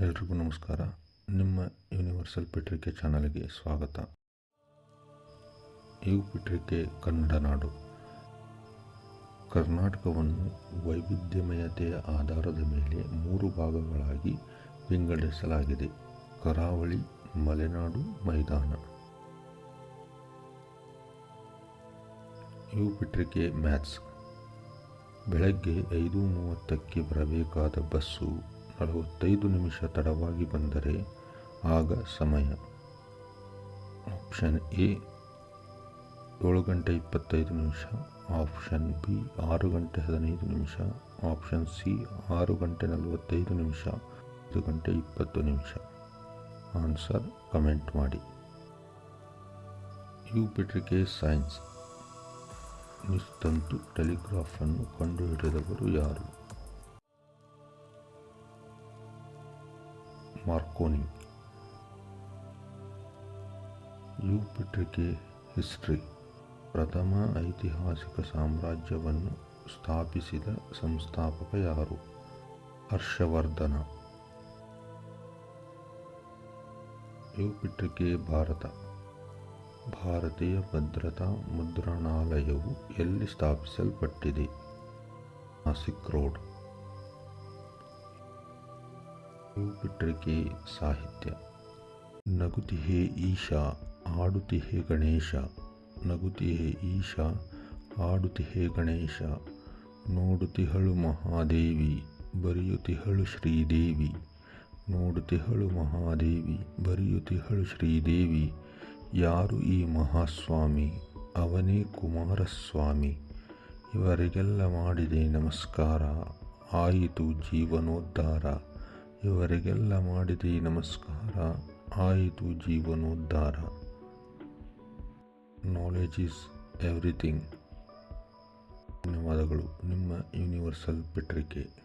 ಎಲ್ರಿಗೂ ನಮಸ್ಕಾರ. ನಿಮ್ಮ ಯೂನಿವರ್ಸಲ್ ಪಿಟ್ರಿಕೆ ಚಾನಲ್ಗೆ ಸ್ವಾಗತ. ಯು ಪಿಟ್ರಿಕೆ ಕನ್ನಡ ನಾಡು. ಕರ್ನಾಟಕವನ್ನು ವೈವಿಧ್ಯಮಯತೆಯ ಆಧಾರದ ಮೇಲೆ ಮೂರು ಭಾಗಗಳಾಗಿ ವಿಂಗಡಿಸಲಾಗಿದೆ. ಕರಾವಳಿ, ಮಲೆನಾಡು, ಮೈದಾನ. ಯು ಪಿಟ್ರಿಕೆ ಮ್ಯಾಥ್ಸ್. ಬೆಳಗ್ಗೆ ಐದು ಮೂವತ್ತಕ್ಕೆ ಬರಬೇಕಾದ ಬಸ್ಸು ನಲವತ್ತೈದು ನಿಮಿಷ ತಡವಾಗಿ ಬಂದರೆ ಆಗ ಸಮಯ. ಆಪ್ಷನ್ ಎ, ಏಳು ಗಂಟೆ ಇಪ್ಪತ್ತೈದು ನಿಮಿಷ. ಆಪ್ಷನ್ ಬಿ, ಆರು ಗಂಟೆ ಹದಿನೈದು ನಿಮಿಷ. ಆಪ್ಷನ್ ಸಿ, ಆರು ಗಂಟೆ ನಲವತ್ತೈದು ನಿಮಿಷ. ಐದು ಗಂಟೆ ಇಪ್ಪತ್ತು ನಿಮಿಷ. ಆನ್ಸರ್ ಕಮೆಂಟ್ ಮಾಡಿ. ಯು ಪೆಟ್ರಿಕೆ ಸೈನ್ಸ್. ನಿಸ್ತಂತು ಟೆಲಿಗ್ರಾಫನ್ನು ಕಂಡುಹಿಡಿದವರು ಯಾರು? ಮಾರ್ಕೋನಿ. ಯುಪಿಟ್ರಿಕೆ ಹಿಸ್ಟ್ರಿ. ಪ್ರಥಮ ಐತಿಹಾಸಿಕ ಸಾಮ್ರಾಜ್ಯವನ್ನು ಸ್ಥಾಪಿಸಿದ ಸಂಸ್ಥಾಪಕ ಯಾರು? ಹರ್ಷವರ್ಧನ. ಯುಪಿಟ್ರಿಕೆ ಭಾರತ. ಭಾರತೀಯ ಭದ್ರತಾ ಮುದ್ರಣಾಲಯವು ಎಲ್ಲಿ ಸ್ಥಾಪಿಸಲ್ಪಟ್ಟಿದೆ? ನಾಸಿಕ್ ರೋಡ್. ಯು ಪತ್ರಿಕೆ ಸಾಹಿತ್ಯ. ನಗುತಿಹೇ ಈಶಾ, ಆಡುತಿಹೇ ಗಣೇಶ. ನಗುತಿಹೇ ಈಶಾ, ಆಡುತಿಹೇ ಗಣೇಶ. ನೋಡುತಿಹಳು ಮಹಾದೇವಿ, ಬರೆಯುತಿಹಳು ಶ್ರೀದೇವಿ. ನೋಡುತಿಹಳು ಮಹಾದೇವಿ, ಬರೆಯುತಿಹಳು ಶ್ರೀದೇವಿ. ಯಾರು ಈ ಮಹಾಸ್ವಾಮಿ? ಅವನೇ ಕುಮಾರಸ್ವಾಮಿ. ಇವರಿಗೆಲ್ಲ ಮಾಡಿದೆ ನಮಸ್ಕಾರ. ಆಯಿತು ಜೀವನೋದ್ಧಾರ. ಇವರಿಗೆಲ್ಲ ಮಾಡಿದೆ ನಮಸ್ಕಾರ ಆಯಿತು ಜೀವನೋದ್ಧಾರ. ನಾಲೆಜ್ ಈಸ್ ಎವ್ರಿಥಿಂಗ್ ಧನ್ಯವಾದಗಳು. ನಿಮ್ಮ ಯೂನಿವರ್ಸಲ್ ಪತ್ರಿಕೆ